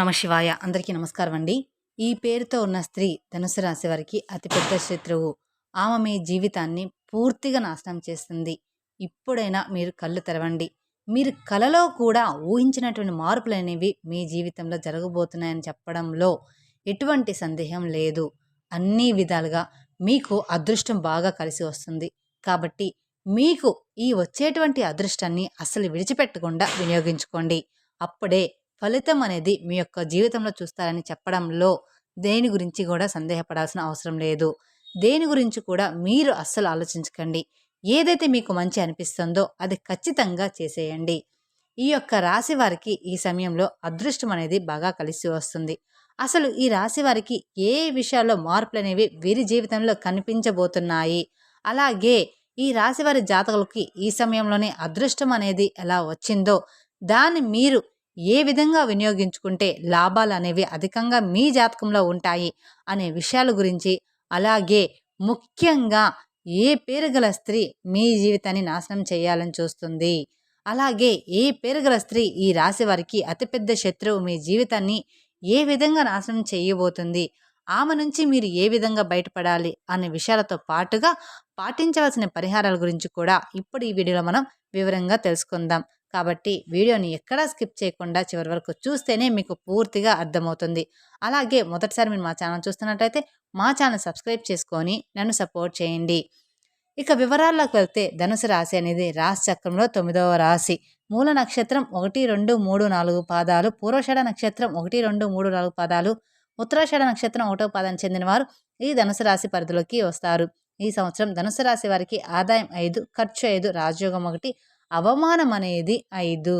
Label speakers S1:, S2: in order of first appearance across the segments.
S1: నమ శివాయ. అందరికీ నమస్కారం అండి. ఈ పేరుతో ఉన్న స్త్రీ ధనుసు రాశి వారికి అతిపెద్ద శత్రువు. ఆమె మీ జీవితాన్ని పూర్తిగా నాశనం చేస్తుంది. ఇప్పుడైనా మీరు కళ్ళు తెరవండి. మీరు కలలో కూడా ఊహించినటువంటి మార్పులు అనేవి మీ జీవితంలో జరగబోతున్నాయని చెప్పడంలో ఎటువంటి సందేహం లేదు. అన్ని విధాలుగా మీకు అదృష్టం బాగా కలిసి వస్తుంది. కాబట్టి మీకు ఈ వచ్చేటువంటి అదృష్టాన్ని అసలు విడిచిపెట్టకుండా వినియోగించుకోండి. అప్పుడే ఫలితం అనేది మీ యొక్క జీవితంలో చూస్తారని చెప్పడంలో దేని గురించి కూడా సందేహపడాల్సిన అవసరం లేదు. దేని గురించి కూడా మీరు అస్సలు ఆలోచించకండి. ఏదైతే మీకు మంచి అనిపిస్తుందో అది ఖచ్చితంగా చేసేయండి. ఈ యొక్క రాశి వారికి ఈ సమయంలో అదృష్టం అనేది బాగా కలిసి వస్తుంది. అసలు ఈ రాశి వారికి ఏ విషయాల్లో మార్పులు అనేవి వీరి జీవితంలో కనిపించబోతున్నాయి? అలాగే ఈ రాశి వారి జాతకులకి ఈ సమయంలోనే అదృష్టం అనేది ఎలా వచ్చిందో దాన్ని మీరు ఏ విధంగా వినియోగించుకుంటే లాభాలు అనేవి అధికంగా మీ జాతకంలో ఉంటాయి అనే విషయాల గురించి అలాగే ముఖ్యంగా ఏ పేరు గల స్త్రీ మీ జీవితాన్ని నాశనం చేయాలని చూస్తుంది. అలాగే ఏ పేరు గల స్త్రీ ఈ రాశి వారికి అతిపెద్ద శత్రువు మీ జీవితాన్ని ఏ విధంగా నాశనం చేయబోతుంది ఆమె నుంచి మీరు ఏ విధంగా బయటపడాలి అనే విషయాలతో పాటుగా పాటించవలసిన పరిహారాల గురించి కూడా ఇప్పుడు ఈ వీడియోలో మనం వివరంగా తెలుసుకుందాం. కాబట్టి వీడియోని ఎక్కడా స్కిప్ చేయకుండా చివరి వరకు చూస్తేనే మీకు పూర్తిగా అర్థమవుతుంది. అలాగే మొదటిసారి మీరు మా ఛానల్ చూస్తున్నట్లయితే మా ఛానల్ సబ్స్క్రైబ్ చేసుకొని నన్ను సపోర్ట్ చేయండి. ఇక వివరాల్లోకి వెళ్తే ధనుసు రాశి అనేది రాశి చక్రంలో తొమ్మిదవ రాశి. మూల నక్షత్రం ఒకటి రెండు మూడు నాలుగు పాదాలు పూర్వషడ నక్షత్రం ఒకటి రెండు మూడు నాలుగు పాదాలు ఉత్తరాషాఢ నక్షత్రం ఒకటో పాదానికి చెందిన వారు ఈ ధనుసు రాశి పరిధిలోకి వస్తారు. ఈ సంవత్సరం ధనుసు రాశి వారికి ఆదాయం ఐదు ఖర్చు ఐదు రాజయోగం ఒకటి అవమానం అనేది ఐదు.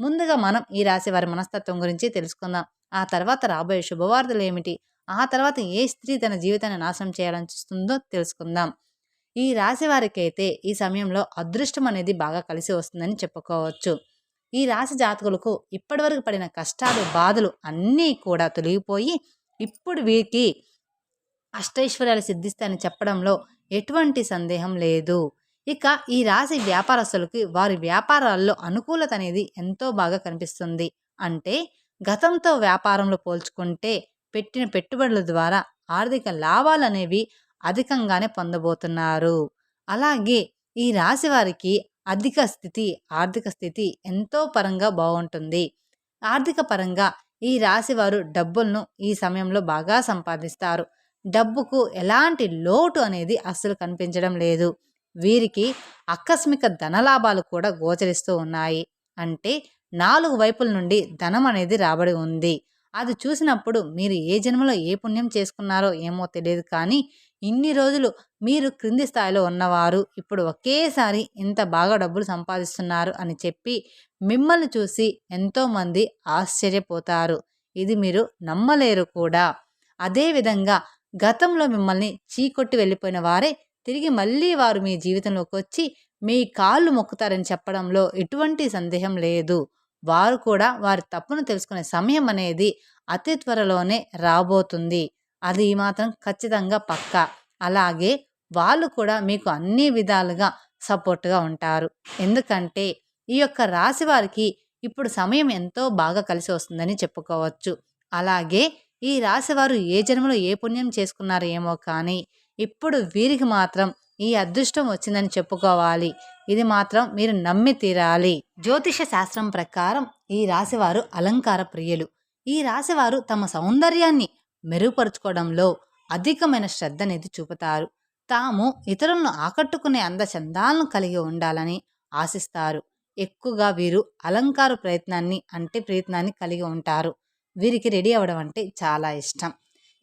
S1: ముందుగా మనం ఈ రాశి వారి మనస్తత్వం గురించి తెలుసుకుందాం. ఆ తర్వాత రాబోయే శుభవార్తలు ఏమిటి? ఆ తర్వాత ఏ స్త్రీ తన జీవితాన్ని నాశనం చేయాలని చూస్తుందో తెలుసుకుందాం. ఈ రాశి వారికి అయితే ఈ సమయంలో అదృష్టం అనేది బాగా కలిసి వస్తుందని చెప్పుకోవచ్చు. ఈ రాశి జాతకులకు ఇప్పటివరకు పడిన కష్టాలు బాధలు అన్నీ కూడా తొలగిపోయి ఇప్పుడు వీరికి అష్టైశ్వర్యాలు సిద్ధిస్తాయని చెప్పడంలో ఎటువంటి సందేహం లేదు. ఇక ఈ రాశి వ్యాపారస్తులకి వారి వ్యాపారాల్లో అనుకూలత అనేది ఎంతో బాగా కనిపిస్తుంది. అంటే గతంతో వ్యాపారంలో పోల్చుకుంటే పెట్టిన పెట్టుబడుల ద్వారా ఆర్థిక లాభాలు అనేవి అధికంగానే పొందబోతున్నారు. అలాగే ఈ రాశి వారికి అధిక స్థితి ఆర్థిక స్థితి ఎంతో పరంగా బాగుంటుంది. ఆర్థిక పరంగా ఈ రాశి వారు డబ్బులను ఈ సమయంలో బాగా సంపాదిస్తారు. డబ్బుకు ఎలాంటి లోటు అనేది అస్సలు కనిపించడం లేదు. వీరికి ఆకస్మిక ధనలాభాలు కూడా గోచరిస్తూ ఉన్నాయి. అంటే నాలుగు వైపుల నుండి ధనం అనేది రాబడి ఉంది. అది చూసినప్పుడు మీరు ఏ జన్మలో ఏ పుణ్యం చేసుకున్నారో ఏమో తెలియదు కానీ ఇన్ని రోజులు మీరు క్రింది స్థాయిలో ఉన్నవారు ఇప్పుడు ఒకేసారి ఇంత బాగా డబ్బులు సంపాదిస్తున్నారు అని చెప్పి మిమ్మల్ని చూసి ఎంతోమంది ఆశ్చర్యపోతారు. ఇది మీరు నమ్మలేరు కూడా. అదేవిధంగా గతంలో మిమ్మల్ని చీకొట్టి వెళ్ళిపోయిన వారే తిరిగి మళ్ళీ వారు మీ జీవితంలోకి వచ్చి మీ కాళ్ళు మొక్కుతారని చెప్పడంలో ఎటువంటి సందేహం లేదు. వారు కూడా వారి తప్పును తెలుసుకునే సమయం అనేది అతి త్వరలోనే రాబోతుంది. అది మాత్రం ఖచ్చితంగా పక్క. అలాగే వాళ్ళు కూడా మీకు అన్ని విధాలుగా సపోర్ట్గా ఉంటారు. ఎందుకంటే ఈ యొక్క రాశి వారికి ఇప్పుడు సమయం ఎంతో బాగా కలిసి వస్తుందని చెప్పుకోవచ్చు. అలాగే ఈ రాశి వారు ఏ జన్మలో ఏ పుణ్యం చేసుకున్నారేమో ఏమో కానీ ఇప్పుడు వీరికి మాత్రం ఈ అదృష్టం వచ్చిందని చెప్పుకోవాలి. ఇది మాత్రం మీరు నమ్మి తీరాలి. జ్యోతిష శాస్త్రం ప్రకారం ఈ రాశివారు అలంకార ప్రియులు. ఈ రాశివారు తమ సౌందర్యాన్ని మెరుగుపరుచుకోవడంలో అధికమైన శ్రద్ధ అనేది చూపుతారు. తాము ఇతరులను ఆకట్టుకునే అందచందాలను కలిగి ఉండాలని ఆశిస్తారు. ఎక్కువగా వీరు అలంకార ప్రయత్నాన్ని అంటే ప్రయత్నాన్ని కలిగి ఉంటారు. వీరికి రెడీ అవ్వడం అంటే చాలా ఇష్టం.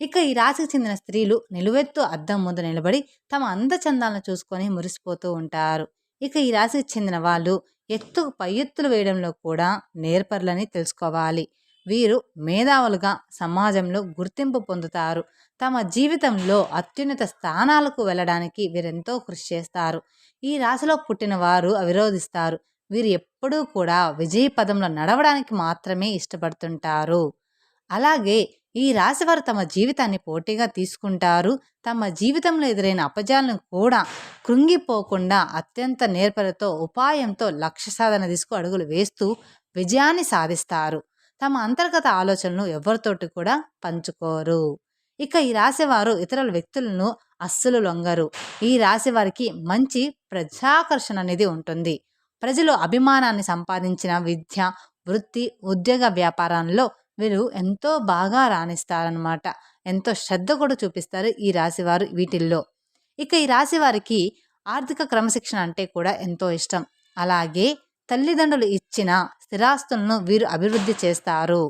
S1: ఇక ఈ రాశికి చెందిన స్త్రీలు నిలువెత్తు అద్దం ముందు నిలబడి తమ అందచందాలను చూసుకొని మురిసిపోతూ ఉంటారు. ఇక ఈ రాశికి చెందిన వాళ్ళు ఎత్తుకు పై ఎత్తులు వేయడంలో కూడా నేర్పర్లని తెలుసుకోవాలి. వీరు మేధావులుగా సమాజంలో గుర్తింపు పొందుతారు. తమ జీవితంలో అత్యున్నత స్థానాలకు వెళ్ళడానికి వీరెంతో కృషి చేస్తారు. ఈ రాశిలో పుట్టిన వారు అవిరోధిస్తారు. వీరు ఎప్పుడూ కూడా విజయ పదంలో నడవడానికి మాత్రమే ఇష్టపడుతుంటారు. అలాగే ఈ రాశివారు తమ జీవితాన్ని పోటీగా తీసుకుంటారు. తమ జీవితంలో ఎదురైన అపజాలను కూడా కృంగిపోకుండా అత్యంత నేర్పరతో ఉపాయంతో లక్ష్య సాధన తీసుకు అడుగులు వేస్తూ విజయాన్ని సాధిస్తారు. తమ అంతర్గత ఆలోచనలు ఎవరితోటి కూడా పంచుకోరు. ఇక ఈ రాశివారు ఇతరుల వ్యక్తులను అస్సలు లొంగరు. ఈ రాశి వారికి మంచి ప్రజాకర్షణ అనేది ఉంటుంది. ప్రజలు అభిమానాన్ని సంపాదించిన విద్య వృత్తి ఉద్యోగ వ్యాపారంలో వీరు ఎంతో బాగా రాణిస్తారనమాట ఎంతో శ్రద్ధ కూడా చూపిస్తారు ఈ రాశివారు వీటిల్లో. ఇక ఈ రాశివారికి ఆర్థిక క్రమశిక్షణ అంటే కూడా ఎంతో ఇష్టం. అలాగే తల్లిదండ్రులు ఇచ్చిన స్థిరాస్తులను వీరు అభివృద్ధి చేస్తారు.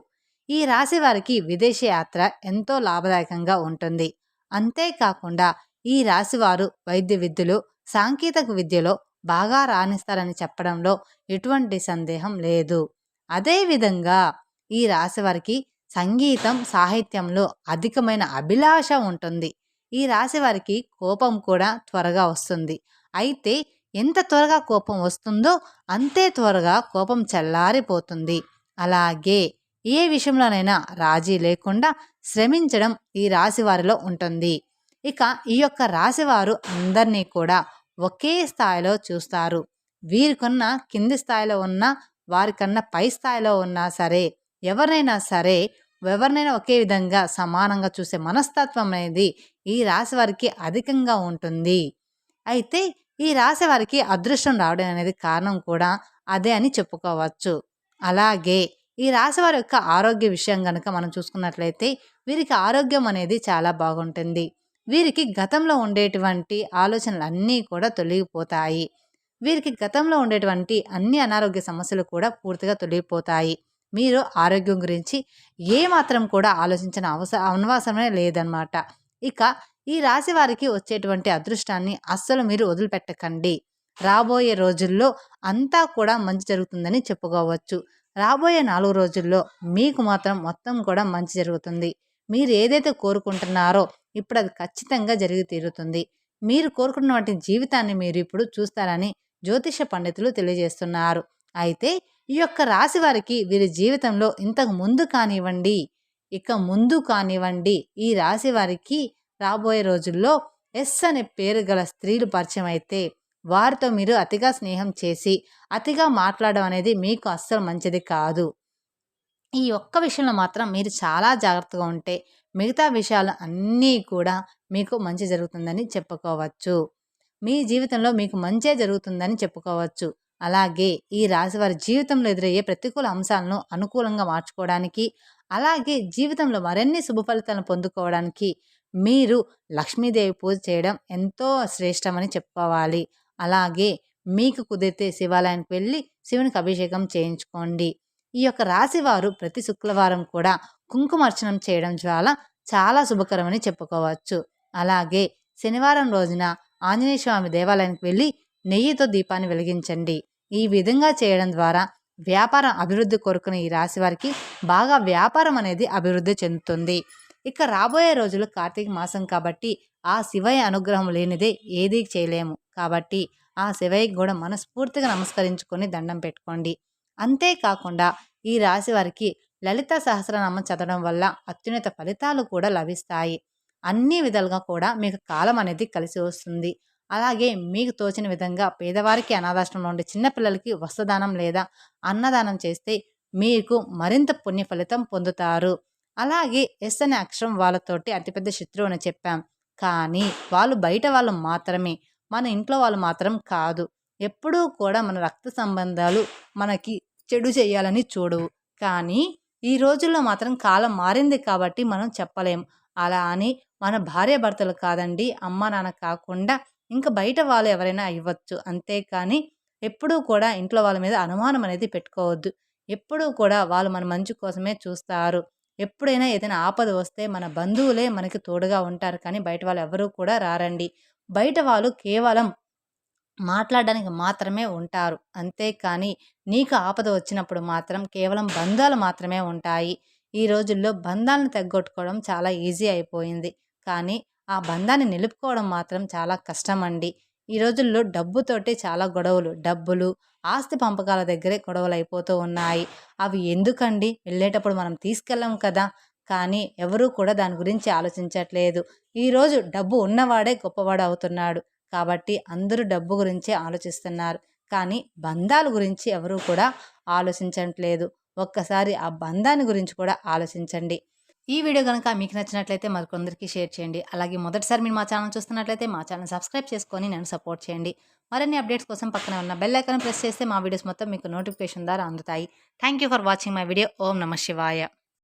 S1: ఈ రాశి వారికి విదేశీ యాత్ర ఎంతో లాభదాయకంగా ఉంటుంది. అంతేకాకుండా ఈ రాశివారు వైద్య విద్యలు సాంకేతిక విద్యలో బాగా రాణిస్తారని చెప్పడంలో ఎటువంటి సందేహం లేదు. అదేవిధంగా ఈ రాశి వారికి సంగీతం సాహిత్యంలో అధికమైన అభిలాష ఉంటుంది. ఈ రాశి వారికి కోపం కూడా త్వరగా వస్తుంది. అయితే ఎంత త్వరగా కోపం వస్తుందో అంతే త్వరగా కోపం చల్లారిపోతుంది. అలాగే ఏ విషయంలోనైనా రాజీ లేకుండా శ్రమించడం ఈ రాశి వారిలో ఉంటుంది. ఇక ఈ యొక్క రాశివారు అందరినీ కూడా ఒకే స్థాయిలో చూస్తారు. వీరికన్నా కింది స్థాయిలో ఉన్న వారికన్నా పై స్థాయిలో ఉన్నా సరే ఎవరినైనా సరే ఎవరినైనా ఒకే విధంగా సమానంగా చూసే మనస్తత్వం అనేది ఈ రాశి వారికి అధికంగా ఉంటుంది. అయితే ఈ రాశి వారికి అదృష్టం రావడం అనేది కారణం కూడా అదే అని చెప్పుకోవచ్చు. అలాగే ఈ రాశి వారి యొక్క ఆరోగ్య విషయం కనుక మనం చూసుకున్నట్లయితే వీరికి ఆరోగ్యం అనేది చాలా బాగుంటుంది. వీరికి గతంలో ఉండేటువంటి ఆలోచనలు అన్నీ కూడా తొలగిపోతాయి. వీరికి గతంలో ఉండేటువంటి అన్ని అనారోగ్య సమస్యలు కూడా పూర్తిగా తొలగిపోతాయి. మీరు ఆరోగ్యం గురించి ఏమాత్రం కూడా ఆలోచించిన అవసరం అనవసరమే లేదనమాట ఇక ఈ రాశి వారికి వచ్చేటువంటి అదృష్టాన్ని అస్సలు మీరు వదిలిపెట్టకండి. రాబోయే రోజుల్లో అంతా కూడా మంచి జరుగుతుందని చెప్పుకోవచ్చు. రాబోయే నాలుగు రోజుల్లో మీకు మాత్రం మొత్తం కూడా మంచి జరుగుతుంది. మీరు ఏదైతే కోరుకుంటున్నారో ఇప్పుడు అది ఖచ్చితంగా జరిగి తీరుతుంది. మీరు కోరుకున్న వాటి జీవితాన్ని మీరు ఇప్పుడు చూస్తారని జ్యోతిష పండితులు తెలియజేస్తున్నారు. అయితే ఈ యొక్క రాశి వారికి వీరి జీవితంలో ఇంతకు ముందు కానివ్వండి ఇక ముందు కానివ్వండి ఈ రాశి వారికి రాబోయే రోజుల్లో ఎస్ అనే పేరు గల స్త్రీలు పరిచయం అయితే వారితో మీరు అతిగా స్నేహం చేసి అతిగా మాట్లాడడం అనేది మీకు అస్సలు మంచిది కాదు. ఈ ఒక్క విషయంలో మాత్రం మీరు చాలా జాగ్రత్తగా ఉంటే మిగతా విషయాలు అన్నీ కూడా మీకు మంచి జరుగుతుందని చెప్పుకోవచ్చు. మీ జీవితంలో మీకు మంచే జరుగుతుందని చెప్పుకోవచ్చు. అలాగే ఈ రాశి వారి జీవితంలో ఎదురయ్యే ప్రతికూల అంశాలను అనుకూలంగా మార్చుకోవడానికి అలాగే జీవితంలో మరిన్ని శుభ ఫలితాలను పొందుకోవడానికి మీరు లక్ష్మీదేవి పూజ చేయడం ఎంతో శ్రేష్టమని చెప్పుకోవాలి. అలాగే మీకు కుదిరితే శివాలయానికి వెళ్ళి శివునికి అభిషేకం చేయించుకోండి. ఈ యొక్క రాశివారు ప్రతి శుక్రవారం కూడా కుంకుమార్చనం చేయడం ద్వారా చాలా శుభకరమని చెప్పుకోవచ్చు. అలాగే శనివారం రోజున ఆంజనేయ స్వామి దేవాలయానికి వెళ్ళి నెయ్యితో దీపాన్ని వెలిగించండి. ఈ విధంగా చేయడం ద్వారా వ్యాపారం అభివృద్ధి కోరుకునే ఈ రాశి వారికి బాగా వ్యాపారం అనేది అభివృద్ధి చెందుతుంది. ఇక రాబోయే రోజులు కార్తీక మాసం కాబట్టి ఆ శివయ్య అనుగ్రహం లేనిదే ఏదీ చేయలేము. కాబట్టి ఆ శివయ్యకి కూడా మనస్ఫూర్తిగా నమస్కరించుకొని దండం పెట్టుకోండి. అంతేకాకుండా ఈ రాశి వారికి లలిత సహస్రనామం చదవడం వల్ల అత్యున్నత ఫలితాలు కూడా లభిస్తాయి. అన్ని విధాలుగా కూడా మీకు కాలం అనేది కలిసి వస్తుంది. అలాగే మీకు తోచిన విధంగా పేదవారికి అనాథాశ్రమంలో ఉండే చిన్నపిల్లలకి వస్త్రదానం లేదా అన్నదానం చేస్తే మీకు మరింత పుణ్య ఫలితం పొందుతారు. అలాగే ఎస్ అనే అక్షరం వాళ్ళతోటి అతిపెద్ద శత్రువు అని చెప్పాం. కానీ వాళ్ళు బయట వాళ్ళు మాత్రమే. మన ఇంట్లో వాళ్ళు మాత్రం కాదు. ఎప్పుడూ కూడా మన రక్త సంబంధాలు మనకి చెడు చేయాలని చూడవు. కానీ ఈ రోజుల్లో మాత్రం కాలం మారింది కాబట్టి మనం చెప్పలేం. అలా అని మన భార్య భర్తలు కాదండి అమ్మ నాన్న కాకుండా ఇంకా బయట వాళ్ళు ఎవరైనా ఇవ్వచ్చు అంతేకాని ఎప్పుడూ కూడా ఇంట్లో వాళ్ళ మీద అనుమానం అనేది పెట్టుకోవద్దు. ఎప్పుడూ కూడా వాళ్ళు మన మంచి కోసమే చూస్తారు. ఎప్పుడైనా ఏదైనా ఆపద వస్తే మన బంధువులే మనకి తోడుగా ఉంటారు. కానీ బయట వాళ్ళు ఎవరూ కూడా రారండి. బయట వాళ్ళు కేవలం మాట్లాడడానికి మాత్రమే ఉంటారు. అంతేకాని నీకు ఆపద వచ్చినప్పుడు మాత్రం కేవలం బంధాలు మాత్రమే ఉంటాయి. ఈ రోజుల్లో బంధాలను తగ్గొట్టుకోవడం చాలా ఈజీ అయిపోయింది. కానీ ఆ బంధాన్ని నిలుపుకోవడం మాత్రం చాలా కష్టం అండి ఈ రోజుల్లో డబ్బుతోటి చాలా గొడవలు. డబ్బులు ఆస్తి పంపకాల దగ్గరే గొడవలు అయిపోతూ ఉన్నాయి. అవి ఎందుకండి? వెళ్ళేటప్పుడు మనం తీసుకెళ్ళాం కదా. కానీ ఎవరూ కూడా దాని గురించి ఆలోచించట్లేదు. ఈరోజు డబ్బు ఉన్నవాడే గొప్పవాడు అవుతున్నాడు. కాబట్టి అందరూ డబ్బు గురించే ఆలోచిస్తున్నారు. కానీ బంధాల గురించి ఎవరూ కూడా ఆలోచించట్లేదు. ఒక్కసారి ఆ బంధాన్ని గురించి కూడా ఆలోచించండి. ఈ వీడియో కనుక మీకు నచ్చినట్లయితే మరికొందరికి షేర్ చేయండి. అలాగే మొదటిసారి మీరు మా ఛానల్ చూస్తున్నట్లయితే మా ఛానల్ సబ్స్క్రైబ్ చేసుకొని నన్ను సపోర్ట్ చేయండి. మరిన్ని అప్డేట్స్ కోసం పక్కన ఉన్న బెల్ ఐకాన్ ప్రెస్ చేస్తే మా వీడియోస్ మొత్తం మీకు నోటిఫికేషన్ ద్వారా అందుతాయి. Thank you for watching my video. ఓం నమ శివాయ.